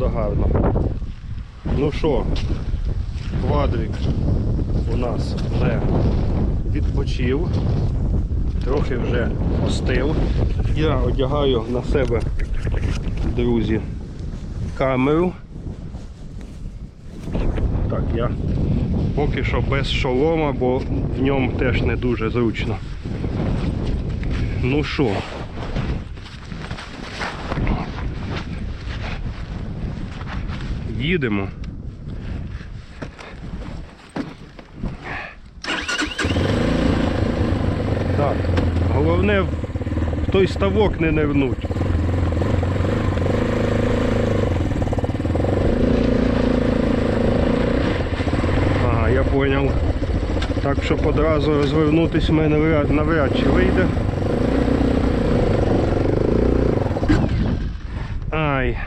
правда гарно. Ну що, квадрик у нас вже відпочив, трохи вже остив. Я одягаю на себе, друзі, камеру. Так, я поки що без шолома, бо в ньому теж не дуже зручно. Ну що? Їдемо. Так, головне в той ставок не нирнуть. Ага, я понял. Так, щоб одразу розвернутись в мене навряд чи вийде. Ай.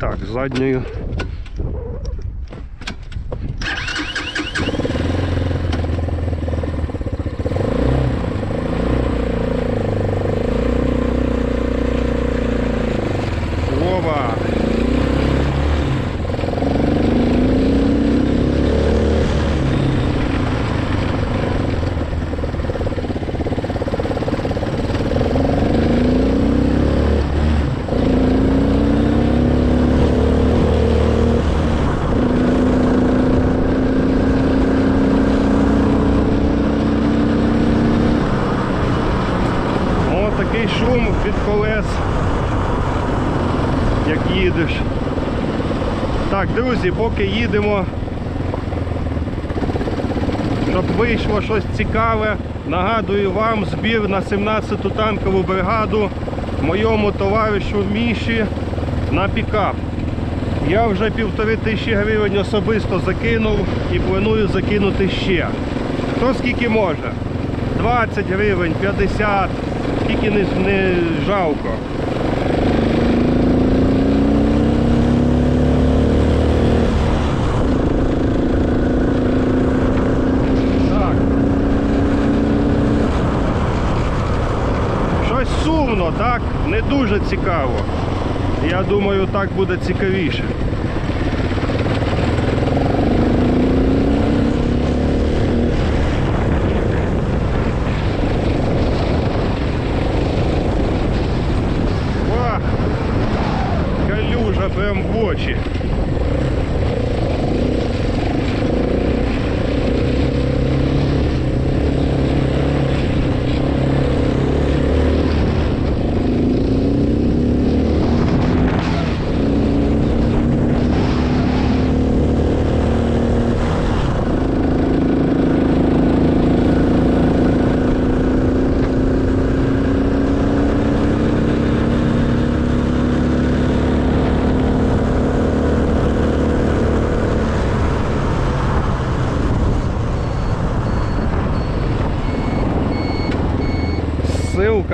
Так, задньою. Так, друзі, поки їдемо, щоб вийшло щось цікаве, нагадую вам збір на 17-ту танкову бригаду моєму товаришу Міші на пікап. Я вже півтори тисячі гривень особисто закинув і планую закинути ще. Хто скільки може? 20 гривень, 50, скільки не, не жалко. Так. Щось сумно, так? Не дуже цікаво. Я думаю, так буде цікавіше. Ва! Калюжа прям в очі.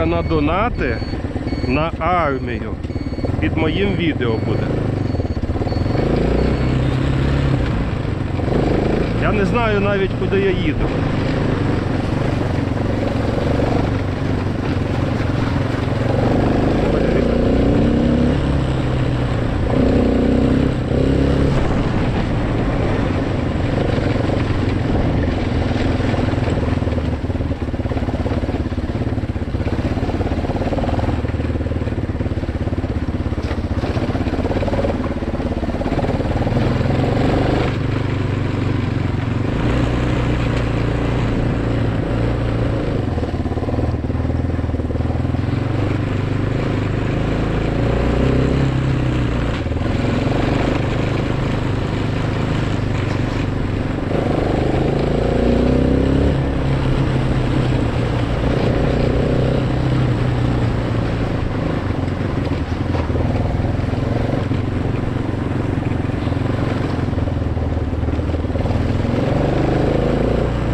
Ссылка на донати на армію під моїм відео буде. Я не знаю навіть куди я їду.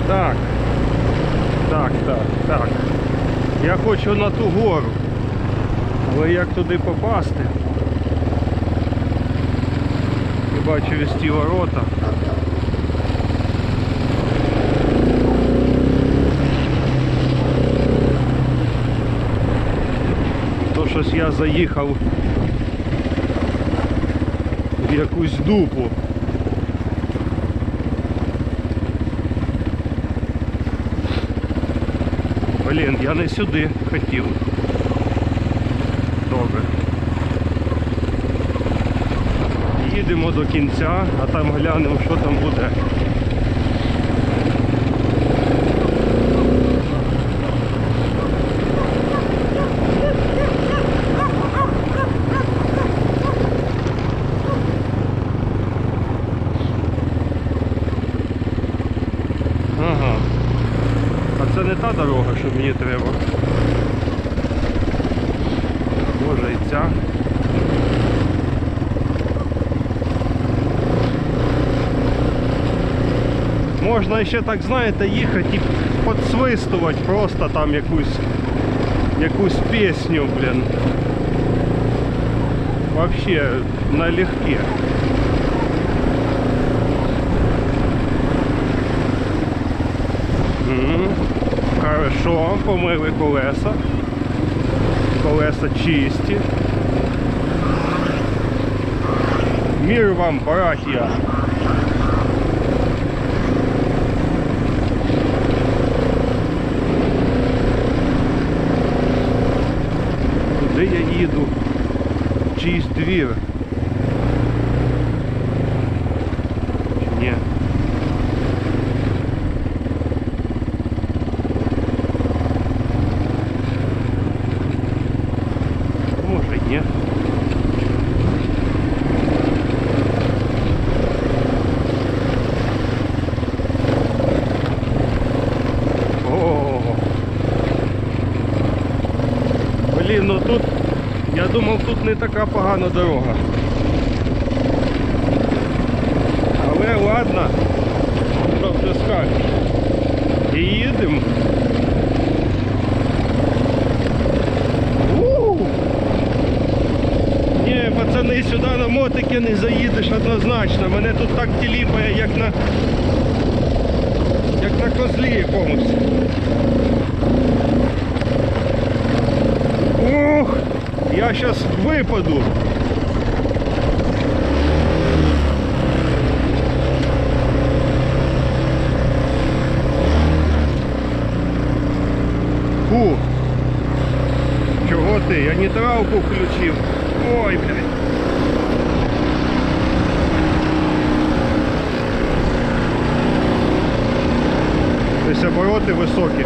Так. Так, так, так. Хочу на ту гору. Але як туди попасти? Хіба через ті ворота. То щось я заїхав в якусь дупу. Блін, я не сюди хотів. Добре. Їдемо до кінця, а там глянемо, що там буде. та дорога, що мені треба. Може і ця. Можна ще так, знаєте, їхати і подсвистувати просто там якусь якусь пісню, блін. Вообще налегке. Хорошо, помили колеса. Колеса чисті. Мир вам, братья! Куди я їду? Чийсь двір? Чи Ні. Може ні. О. Блін, ну тут, я думав, тут не така погана дорога. Але ладно, що ти скажеш. І їдемо. Ні, пацани, сюди на мотики не заїдеш однозначно. Мене тут так тіліпає, як на як на козлі якомусь. Ух, я сейчас випаду. Фу. Чого ти? Я нейтралку включив. Ой, блядь. Тобто обороти високі.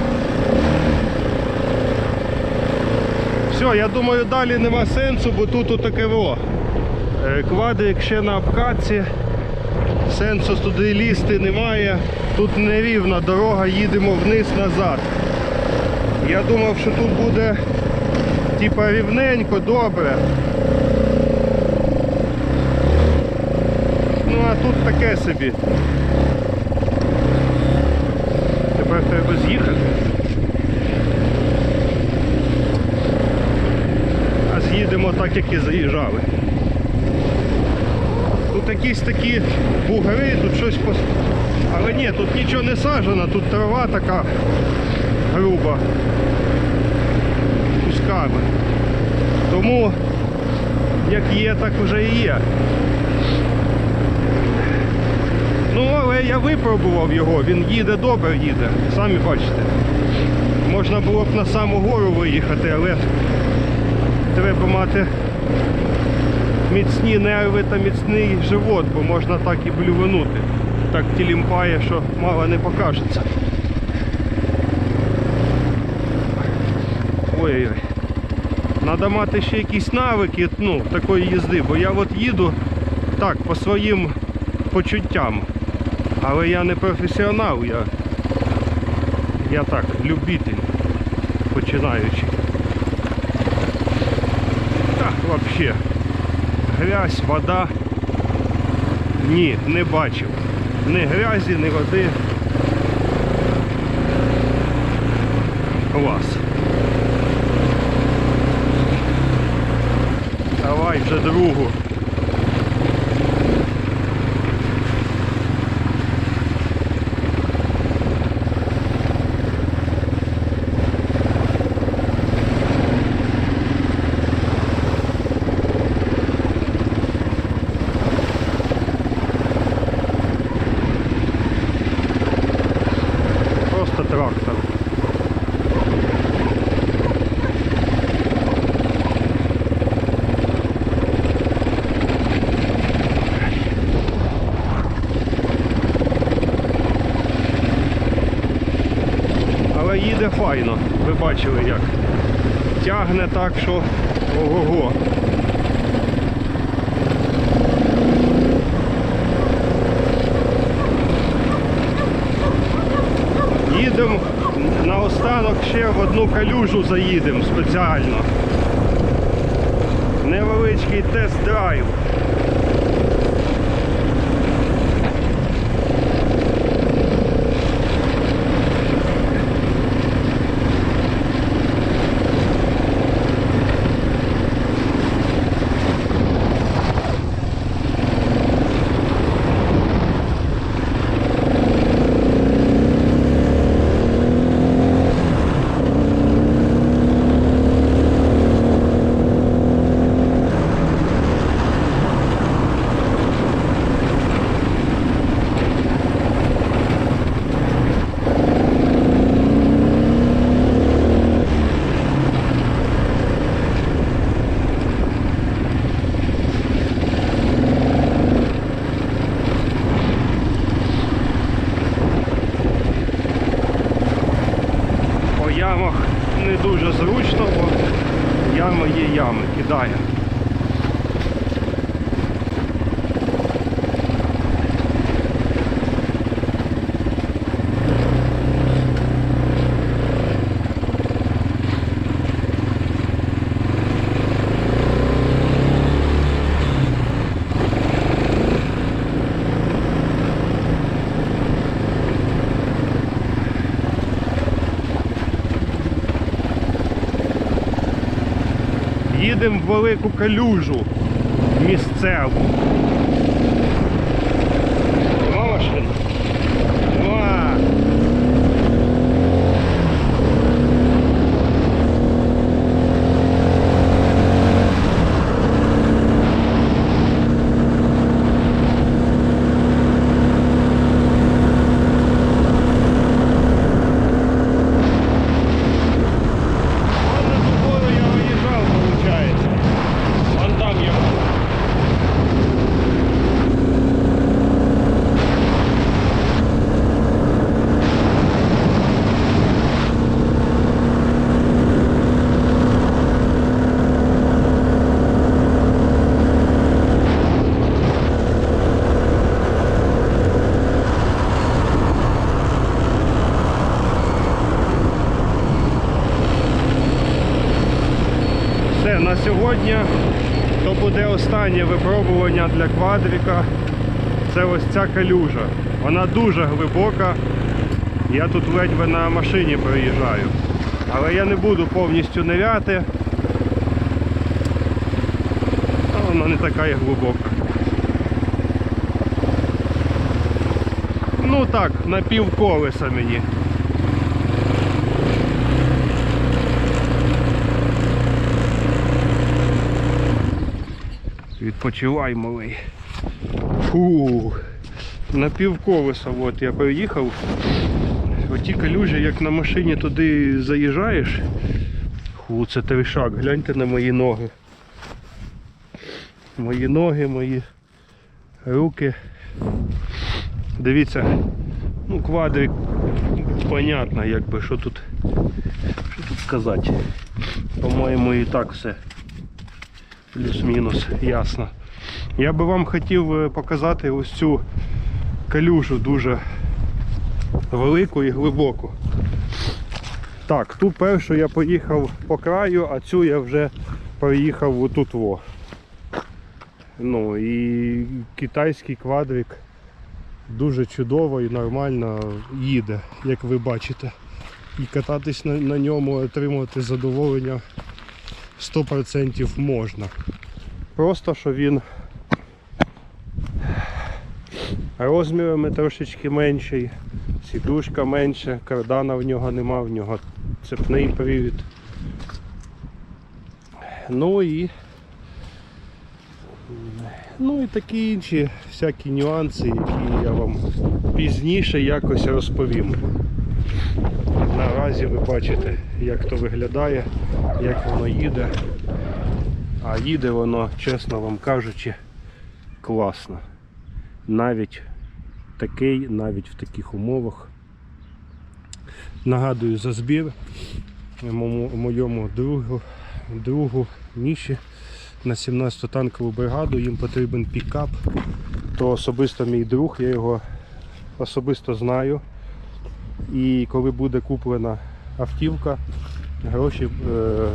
Все, я думаю, далі нема сенсу, бо тут отаке во. Е, Квадрик ще на обкатці. Сенсу туди лізти немає. Тут нерівна дорога, їдемо вниз назад. Я думав, що тут буде типа рівненько, добре. Ну а тут таке собі. Тепер треба з'їхати. А з'їдемо так, як і заїжджали. Тут якісь такі бугри, тут щось пос... Але ні, тут нічого не саджено, тут трава така груба. Кусками. Тому як є, так вже і є. Ну, але я випробував його, він їде добре їде, самі бачите. Можна було б на саму гору виїхати, але треба мати міцні нерви та міцний живот, бо можна так і блюванути. Так тілімпає, що мало не покажеться. Ой-ой. Треба мати ще якісь навики ну, такої їзди, бо я от їду так, по своїм почуттям. Але я не професіонал, я, я так, любитель, починаючи. Так, взагалі. Грязь, вода. Ні, не бачив. Ні грязі, ні води. Клас. Давай вже другу. Файно. Ви бачили як. Тягне так, що ого-го. Їдемо наостанок ще в одну калюжу заїдемо спеціально. Невеличкий тест-драйв. По ямах не дуже зручно, бо ями є ями, кидає. Їдемо в велику калюжу місцеву. Нема машина? Нема. Вон на ту гору я выезжал, получается. Вон там я. Все, на сьогодні то буде останнє випробування для квадрика. Це ось ця калюжа. Вона дуже глибока. Я тут ледве на машині проїжджаю. Але я не буду повністю ниряти. Вона не така і глибока. Ну так, на півколеса мені. Відпочивай, малий. Фу. На півколеса от я приїхав. Оті калюжі, як на машині туди заїжджаєш. Фу, це тришак. Гляньте на мої ноги. Мої ноги, мої руки. Дивіться, ну квадрик, понятно, якби що тут, що тут сказати. По-моєму і так все плюс-мінус, ясно. Я би вам хотів е, показати ось цю калюжу дуже велику і глибоку. Так, ту першу я поїхав по краю, а цю я вже проїхав отут во. Ну і китайський квадрик дуже чудово і нормально їде, як ви бачите. І кататись на, на ньому, отримувати задоволення 100% можна. Просто що він розмірами трошечки менший, сідушка менше, кардана в нього нема, в нього цепний привід. Ну і ну і такі інші всякі нюанси, які я вам пізніше якось розповім. Наразі ви бачите, як то виглядає, як воно їде. А їде воно, чесно вам кажучи, класно. Навіть такий, навіть в таких умовах Нагадую за збір моєму, другу, другу Міші на 17-ту танкову бригаду. Їм потрібен пікап. То особисто мій друг, я його особисто знаю. І коли буде куплена автівка, гроші е,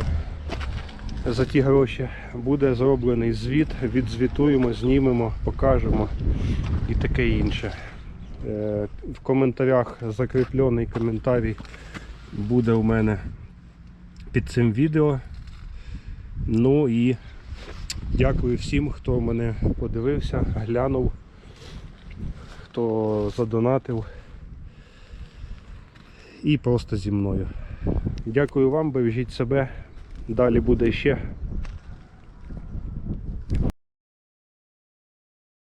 за ті гроші буде зроблений звіт, відзвітуємо, знімемо, покажемо і таке інше. Е, В коментарях закріплений коментарій буде у мене під цим відео. Ну і дякую всім, хто мене подивився, глянув, хто задонатив і просто зі мною. Дякую вам, бережіть себе. Далі буде ще